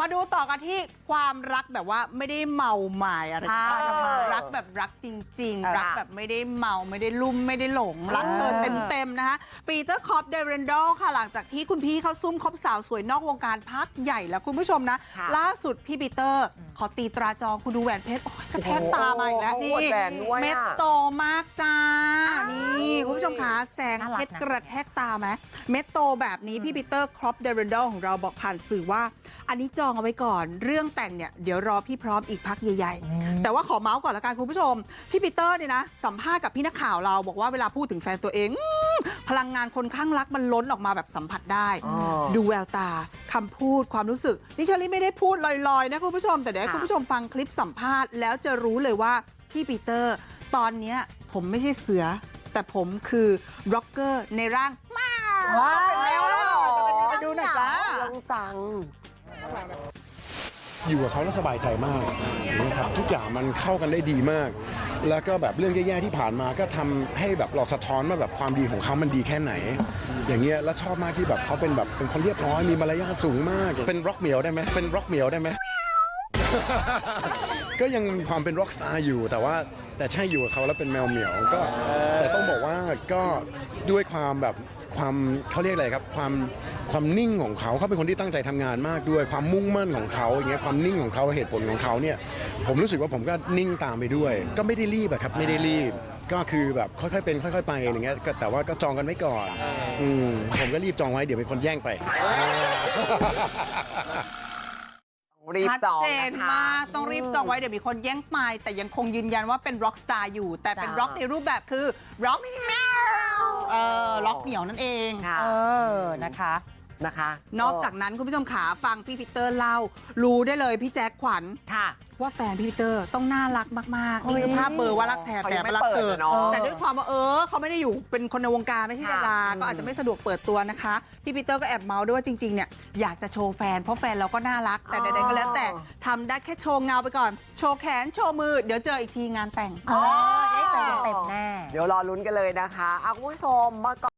มาดูต่อกันที่ความรักแบบว่าไม่ได้เมาหมายอะไรอ่าต่างทำไมๆรักแบบรักจริงอ่าๆรักแบบไม่ได้เมาไม่ได้ลุ่มไม่ได้หลง รักเธอเต็มๆนะคะปีเตอร์คอปเดเรนดอลค่ะหลังจากที่คุณพี่เขาซุ่มคบสาวสวยนอกวงการพักใหญ่แล้วคุณผู้ชมนะค่ะล่าสุดพี่ปีเตอร์ขอตีตราจองคุณดูแหวนเพชรโอ้ยกระแทกตามาอีกแล้วโอ้โหนี่อวดแหวนด้วยอะเม็ดโตมากจ้า นี่คุณผู้ชมคะแสงน่ารักเพชรนะกระแทกตาไหมเม็ดโตแบบนี้พี่ปีเตอร์ครอปเดเรนดอลของเราบอกผ่านสื่อว่า อันนี้จองเอาไว้ก่อนเรื่องแต่งเนี่ยเดี๋ยวรอพี่พร้อมอีกพักใหญ่ๆ แต่ว่าขอเมาส์ก่อนละกันคุณผู้ชม พี่ปีเตอร์เนี่ยนะ สัมภาษณ์กับพี่นักข่าวเราบอกว่าเวลาพูดถึงแฟนตัวเองอืมพลังงานคนข้างรักมันล้นออกมาแบบสัมผัสได้อ๋อดูแววตาคำพูดความรู้สึกนี่เชอรี่ไม่ได้พูดลอยๆนะคุณผู้ชม แต่เดี๋ยวให้ค่ะคุณผู้ชมฟังคลิปสัมภาษณ์แล้วจะรู้เลยว่าพี่ปีเตอร์ตอนเนี้ยผมไม่ใช่เสือ แต่ผมคือร็อกเกอร์ในร่างมาว้าวเป็นแล้วไปดูหน่อยจ้าเรื่องจังอยู่กับเขาแล้วสบายใจมากนะครับทุกอย่างมันเข้ากันได้ดีมาก แล้วก็แบบเรื่องแย่ๆที่ผ่านมาก็ทำให้แบบเราสะท้อนว่าแบบความดีของเขามันดีแค่ไหน อย่างเงี้ยแล้วชอบมากที่แบบเขาเป็นแบบเป็นคนเรียบร้อยมีมารยาทสูงมาก เป็นร็อกเหมียวได้ไหมเป็นร็อกเหมียวได้ไหม ก็ยังมีความเป็นร็อกสตาร์อยู่แต่ว่าแต่ใช่อยู่กับเขาแล้วเป็นแมวเหมียวก็ แต่ต้องบอกว่าก็ด้วยความแบบความเขาเรียกอะไรครับความความนิ่งของเขาเขาเป็นคนที่ตั้งใจทำงานมากด้วยความมุ่งมั่นของเขาอย่างเงี้ยความนิ่งของเขาเหตุผลของเขาเนี่ยผมรู้สึกว่าผมก็นิ่งตามไปด้วย ก็ไม่ได้รีบอะครับไม่ได้รีบ ก็คือแบบค่อยๆเป็นค่อย ๆ ไปอะไรเงี้ยก็แต่ว่าก็จองกันไว้ก่อนอืมผมก็รีบจองไว้เดี๋ยวเป็นคนแย่งไป รีบชัดจองเจนนะคะ มากต้องรีบจองไว้เดี๋ยวมีคนแย่งไปแต่ยังคงยืนยันว่าเป็นร็อกสตาร์อยู่ แต่เป็นจ้าร็อกในรูปแบบคือร็อกเหมียวเออร็อกเหมียวนั่นเองค่ะ เออนะคะ นะคะนอกจากนั้นคุณผู้ชมขาฟังพี่ปีเตอร์เล่า รู้ได้เลยพี่แจ็คขวัญค่ะ ว่าแฟนพี่ปีเตอร์ต้องน่ารักมากๆนี่คือเฮ้ยภาพเบอร์ว่ารักแท้เขาแต่ยังไม่รักเธอเปิดอะเนาะแต่ด้วยความว่าเออเขาไม่ได้อยู่เป็นคนในวงการไม่ใช่ดาราค่ะก็อาจจะไม่สะดวกเปิดตัวนะคะพี่ปีเตอร์ก็แอบเมาส์ด้วยว่าจริงๆเนี่ยอยากจะโชว์แฟนเพราะแฟนเราก็น่ารักแต่ใดๆก็แล้วแต่ทำได้แค่โชว์เงาไปก่อน โชว์แขนโชว์มือเดี๋ยวเจออีกทีงานแต่งเออได้เจอเต็มๆแน่เดี๋ยวรอลุ้นกันเลยนะคะเอาคุณผู้ชมมาก่อน